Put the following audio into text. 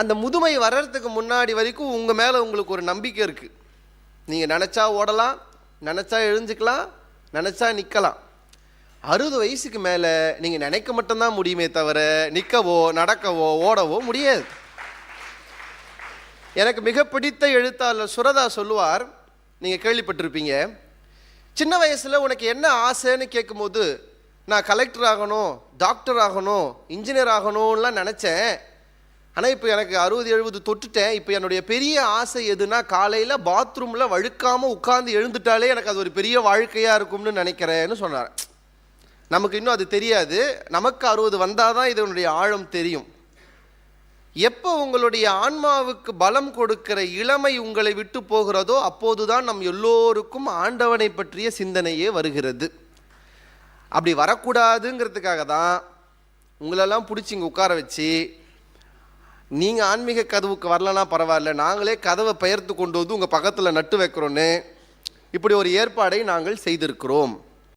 அந்த முதுமை வர்றதுக்கு முன்னாடி வரைக்கும் உங்கள் மேலே உங்களுக்கு ஒரு நம்பிக்கை இருக்குது நீங்கள் நினச்சா ஓடலாம் நினச்சா எழுஞ்சிக்கலாம் நினச்சா நிற்கலாம் அறுபது வயசுக்கு மேலே நீங்கள் நினைக்க மட்டும்தான் முடியுமே தவிர நிற்கவோ நடக்கவோ ஓடவோ முடியாது. எனக்கு மிக பிடித்த எழுத்தாளர் சுரதா சொல்லுவார் நீங்கள் கேள்விப்பட்டிருப்பீங்க சின்ன வயசில் உனக்கு என்ன ஆசைன்னு கேட்கும்போது நான் கலெக்டர் ஆகணும் டாக்டர் ஆகணும் இன்ஜினியர் ஆகணும்லாம் நினச்சேன் ஆனால் இப்போ எனக்கு அறுபது எழுபது தொட்டுட்டேன். இப்போ என்னுடைய பெரிய ஆசை எதுனா காலையில் பாத்ரூமில் வழுக்காமல் உட்காந்து எழுந்துட்டாலே எனக்கு அது ஒரு பெரிய வாழ்க்கையாக இருக்கும்னு நினைக்கிறேன்னு சொன்னார். நமக்கு இன்னும் அது தெரியாது. நமக்கு அறுபது வந்தால் தான் இதனுடைய ஆழம் தெரியும். எப்போ உங்களுடைய ஆன்மாவுக்கு பலம் கொடுக்கிற இளமை உங்களை விட்டு போகிறதோ அப்போது தான் நம் எல்லோருக்கும் ஆண்டவனை பற்றிய சிந்தனையே வருகிறது. அப்படி வரக்கூடாதுங்கிறதுக்காக தான் உங்களெல்லாம் பிடிச்சி இங்கே உட்கார வச்சு நீங்கள் ஆன்மீக கதவுக்கு வரலனா பரவாயில்ல. நாங்களே கதவை பெயர்த்து கொண்டு வந்து உங்கள் பக்கத்தில் நட்டு வைக்கிறோன்னு இப்படி ஒரு ஏற்பாடை நாங்கள் செய்திருக்கிறோம்.